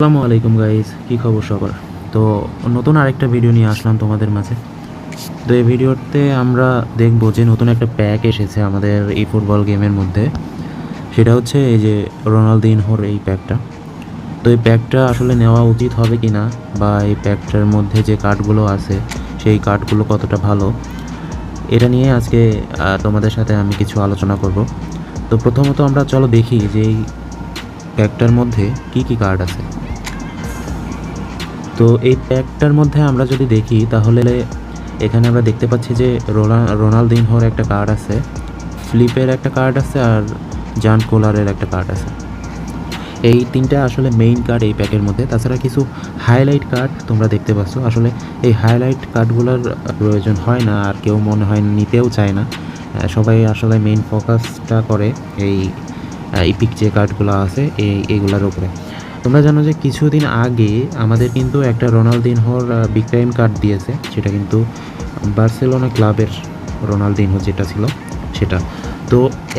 আসসালামু আলাইকুম গাইজ কী খবর সবার? তো নতুন আরেকটা ভিডিও নিয়ে আসলাম তোমাদের মাঝে। তো এই ভিডিওতে আমরা দেখব যে নতুন একটা প্যাক এসেছে আমাদের এই ফুটবল গেমের মধ্যে। সেটা হচ্ছে এই যে রোনালদিনহোর এই প্যাকটা তো এই প্যাকটা আসলে নেওয়া উচিত হবে কি না বা এই প্যাকটার মধ্যে যে কার্ডগুলো আছে, সেই কার্ডগুলো কতটা ভালো, এটা নিয়ে আজকে তোমাদের সাথে আমি কিছু আলোচনা করব। তো প্রথমত আমরা চলো দেখি যে এই প্যাকটার মধ্যে কি কি কার্ড আছে। তো এই প্যাকটার মধ্যে আমরা যদি দেখি, তাহলে এখানে আমরা দেখতে পাচ্ছি যে রোনা রোনালদিনহোর একটা কার্ড আছে, ফ্লিপের একটা কার্ড আছে আর জান কোলারের একটা কার্ড আছে। এই তিনটা আসলে মেইন কার্ড এই প্যাকের মধ্যে। তাছাড়া কিছু হাইলাইট কার্ড তোমরা দেখতে পাচ্ছ। আসলে এই হাইলাইট কার্ডগুলোর প্রয়োজন হয় না আর কেউ মনে হয় নিতেও চায় না। সবাই আসলে মেইন ফোকাসটা করে এই ইপিক যে কার্ডগুলো আছে, এই এইগুলোর উপরে। তোমরা জানো যে কিছুদিন আগে আমাদের কিন্তু একটা রোনালদিনহোর বিগ টাইম কার্ড দিয়েছে, সেটা কিন্তু বার্সেলোনা ক্লাবের রোনালদিনহো যেটা ছিল, সেটা। তো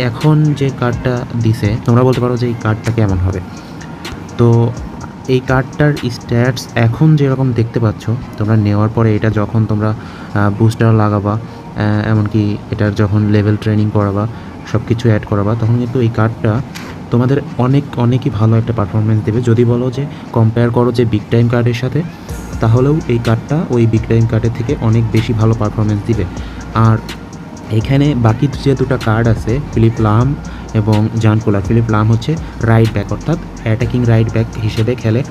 এখন যে কার্ডটা দিছে, তোমরা বলতে পারো যে এই কার্ডটা কেমন হবে। তো এই কার্ডটার স্ট্যাটস এখন যেরকম দেখতে পাচ্ছ, তোমরা নেওয়ার পরে এটা যখন তোমরা বুস্টার লাগাবা এমনকি এটার যখন লেভেল ট্রেনিং করাবা সব কিছু অ্যাড করাবা, তখন কিন্তু এই কার্ডটা তোমাদের অনেক, অনেকই ভালো একটা পারফরমেন্স দেবে। যদি বলো যে কম্পেয়ার করো যে বিগ টাইম কার্ডের সাথে, তাহলেও এই কার্ডটা ওই বিগ টাইম কার্ডের থেকে অনেক বেশি ভালো পারফরমেন্স দিবে। আর এখানে বাকি যে দুটো কার্ড আছে ফিলিপ লাম এবং জান ফিলিপ লাম হচ্ছে রাইট ব্যাক অর্থাৎ অ্যাটাকিং রাইট ব্যাক হিসেবে খেলে।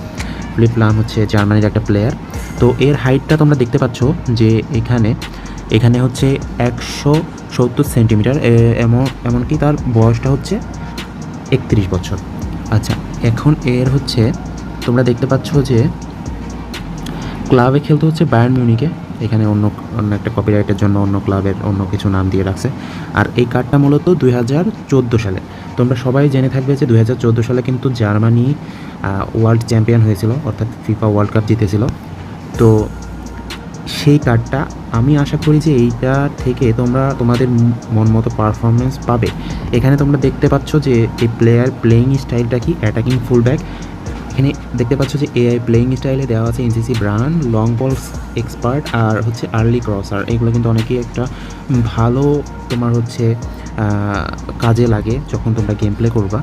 ফিলিপ লাম হচ্ছে জার্মানির একটা প্লেয়ার তো এর হাইটটা তোমরা দেখতে পাচ্ছ যে এখানে এখানে হচ্ছে একশো সত্তর সেন্টিমিটার এমন, এমনকি তার বয়সটা হচ্ছে একত্রিশ বছর। আচ্ছা এখন এর হচ্ছে, তোমরা দেখতে পাচ্ছ যে ক্লাবে খেলতে হচ্ছে বায়ার্ন মিউনিকে এখানে অন্য অন্য একটা কপিরাইটের জন্য অন্য ক্লাবের অন্য কিছু নাম দিয়ে রাখছে। আর এই কার্ডটা মূলত দুই হাজার চোদ্দ সালে। তোমরা সবাই জেনে থাকবে যে দুই হাজার চোদ্দ সালে কিন্তু জার্মানি ওয়ার্ল্ড চ্যাম্পিয়ন হয়েছিল, অর্থাৎ ফিফা ওয়ার্ল্ড কাপ জিতেছিল। তো সেই কার্ডটা আমি আশা করি যে এইটা থেকে তোমরা তোমাদের মন মতো পারফরমেন্স পাবে। এখানে তোমরা দেখতে পাচ্ছ যে এই প্লেয়ার প্লেয়িং স্টাইলটা কি? অ্যাটাকিং ফুলব্যাক এখানে দেখতে পাচ্ছ যে এআই প্লেয়িং স্টাইলে দেওয়া আছে এনসিসি ব্রান লং বলস এক্সপার্ট আর হচ্ছে আর্লি ক্রসার এগুলো কিন্তু অনেকেই একটা ভালো তোমার হচ্ছে কাজে লাগে যখন তোমরা গেম প্লে করবা।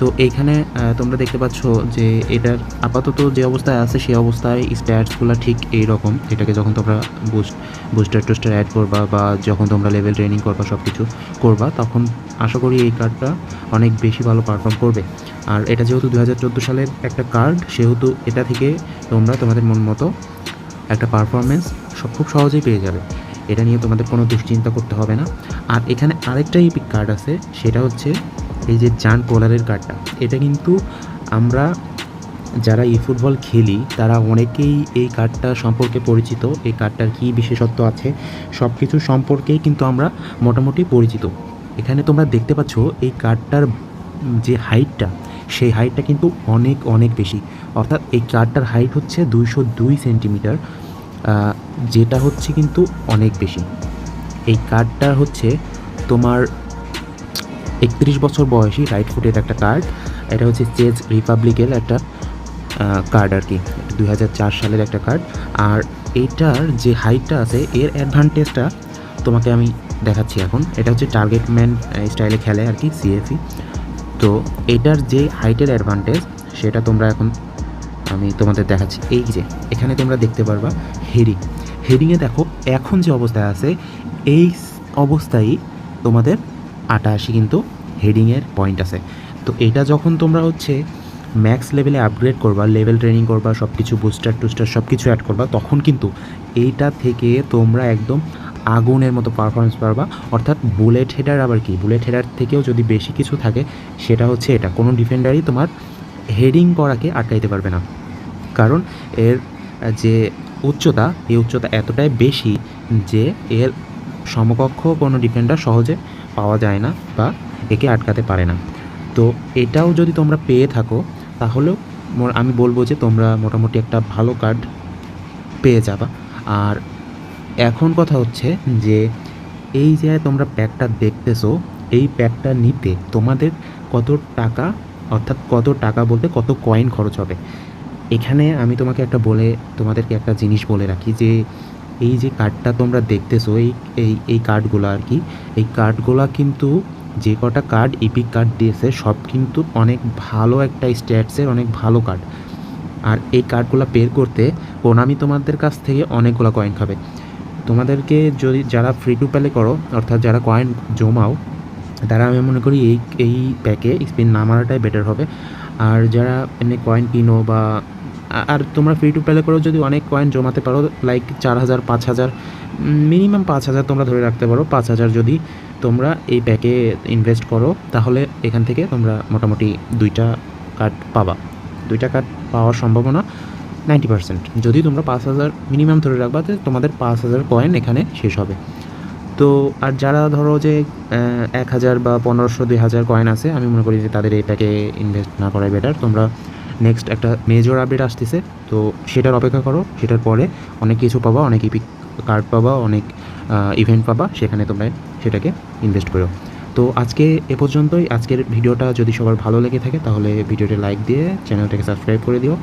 তো এইখানে তোমরা দেখতে পাচ্ছ যে এটার আপাতত যে অবস্থায় আছে সেই অবস্থায় স্ট্যাটসগুলো ঠিক এই রকম এটাকে যখন তোমরা বুস্ট বুস্টার টুস্টার অ্যাড করবা বা যখন তোমরা লেভেল ট্রেনিং করবা সব কিছু করবা, তখন আশা করি এই কার্ডটা অনেক বেশি ভালো পারফর্ম করবে। আর এটা যেহেতু দু হাজার চোদ্দ সালের একটা কার্ড সেহেতু এটা থেকে তোমরা তোমাদের মন মতো একটা পারফরমেন্স সব খুব সহজেই পেয়ে যাবে। এটা নিয়ে তোমাদের কোনো দুশ্চিন্তা করতে হবে না। আর এখানে আরেকটা ইপিক কার্ড আছে, সেটা হচ্ছে এই যে জান কোলারের কার্ডটা, এটা কিন্তু আমরা যারা ই ফুটবল খেলি, তারা অনেকেই এই কার্ডটা সম্পর্কে পরিচিত, এই কার্ডটার কী বিশেষত্ব আছে সব কিছু সম্পর্কেই কিন্তু আমরা মোটামুটি পরিচিত। এখানে তোমরা দেখতে পাচ্ছ, এই কার্ডটার যে হাইটটা, সেই হাইটটা কিন্তু অনেক অনেক বেশি। অর্থাৎ এই কার্ডটার হাইট হচ্ছে দুইশো দুই সেন্টিমিটার যেটা হচ্ছে কিন্তু অনেক বেশি। এই কার্ডটা হচ্ছে তোমার একত্রিশ বছর বয়সী রাইট ফুটের একটা কার্ড এটা হচ্ছে চেজ রিপাবলিকের একটা কার্ড আর কি। দু হাজার চার সালের একটা কার্ড আর এইটার যে হাইটটা আছে, এর অ্যাডভান্টেজটা তোমাকে আমি দেখাচ্ছি এখন। এটা হচ্ছে টার্গেট ম্যান স্টাইলে খেলে আর কি সিএফি তো এটার যে হাইটের অ্যাডভান্টেজ সেটা তোমরা এখন আমি তোমাদের দেখাচ্ছি। এই যে, এখানে তোমরা দেখতে পারবা হেডিং হেডিংয়ে দেখো, এখন যে অবস্থায় আছে, এই অবস্থায় তোমাদের আটাশি কিন্তু হেডিংয়ের পয়েন্ট আছে। তো এটা যখন তোমরা হচ্ছে ম্যাক্স লেভেলে আপগ্রেড করবা লেভেল ট্রেনিং করবা সব কিছু বুস্টার টুস্টার সব কিছু অ্যাড করবা, তখন কিন্তু এইটা থেকে তোমরা একদম আগুনের মতো পারফরমেন্স পারবা। অর্থাৎ বুলেট হেডার আবার কি? বুলেট হেডার থেকেও যদি বেশি কিছু থাকে, সেটা হচ্ছে এটা। কোনো ডিফেন্ডারই তোমার হেডিং করাকে আটকাইতে পারবে না। কারণ এর যে উচ্চতা, এই উচ্চতা এতটাই বেশি যে এর সমকক্ষ কোনো ডিফেন্ডার সহজে পাওয়া যায় না বা একে আটকাতে পারে না। তো এটাও যদি তোমরা পেয়ে থাকো, তাহলেও আমি বলব যে তোমরা মোটামুটি একটা ভালো কার্ড পেয়ে যাবা। আর এখন কথা হচ্ছে যে এই যে তোমরা প্যাকটা দেখতেছো, এই প্যাকটা নিতে তোমাদের কত টাকা, অর্থাৎ কত টাকা বলতে কত কয়েন খরচ হবে? এখানে আমি তোমাকে একটা বলে, তোমাদেরকে একটা জিনিস বলে রাখি যে এই যে কার্ডটা তোমরা দেখতেছো, এই এই এই কার্ডগুলো আর কি, এই কার্ডগুলো কিন্তু যে কটা কার্ড ইপিক কার্ড দিয়েছে, সব কিন্তু অনেক ভালো একটা স্ট্যাটসের অনেক ভালো কার্ড আর এই কার্ডগুলো বের করতে কোনামি তোমাদের কাছ থেকে অনেকগুলো কয়েন খাবে। তোমাদেরকে যদি যারা ফ্রি টু প্লে করো, অর্থাৎ যারা কয়েন জমাও, তারা আমি মনে করি এই এই প্যাকে স্পিন না মারাটাই বেটার হবে। আর যারা এমনি কয়েন কিনো বা আর তোমরা ফ্রি টু প্লে করেও যদি অনেক কয়েন জমাতে পারো লাইক চার হাজার, পাঁচ হাজার মিনিমাম পাঁচ হাজার তোমরা ধরে রাখতে পারো। পাঁচ হাজার যদি তোমরা এই প্যাকে ইনভেস্ট করো, তাহলে এখান থেকে তোমরা মোটামুটি দুইটা কার্ড পাবা। দুইটা কার্ড পাওয়ার সম্ভাবনা নাইনটি পার্সেন্ট যদি তোমরা পাঁচ হাজার মিনিমাম ধরে রাখবা যে তোমাদের পাঁচ হাজার কয়েন এখানে শেষ হবে। তো, আর যারা ধরো যে এক হাজার বা পনেরোশো, দুই হাজার কয়েন আছে, আমি মনে করি যে তাদের এই প্যাকে ইনভেস্ট না করাই বেটার তোমরা নেক্সট একটা মেজর আপডেট আসতেছে, তো সেটার অপেক্ষা করো, সেটার পরে অনেক কিছু পাবা, অনেক ইপিক কার্ড পাবা, অনেক ইভেন্ট পাবা, সেখানে তোমরা সেটাকে ইনভেস্ট করো। তো আজকে এ পর্যন্তই, আজকের ভিডিওটা যদি সবার ভালো লেগে থাকে, তাহলে ভিডিওটি লাইক দিয়ে চ্যানেলটাকে সাবস্ক্রাইব করে দিও।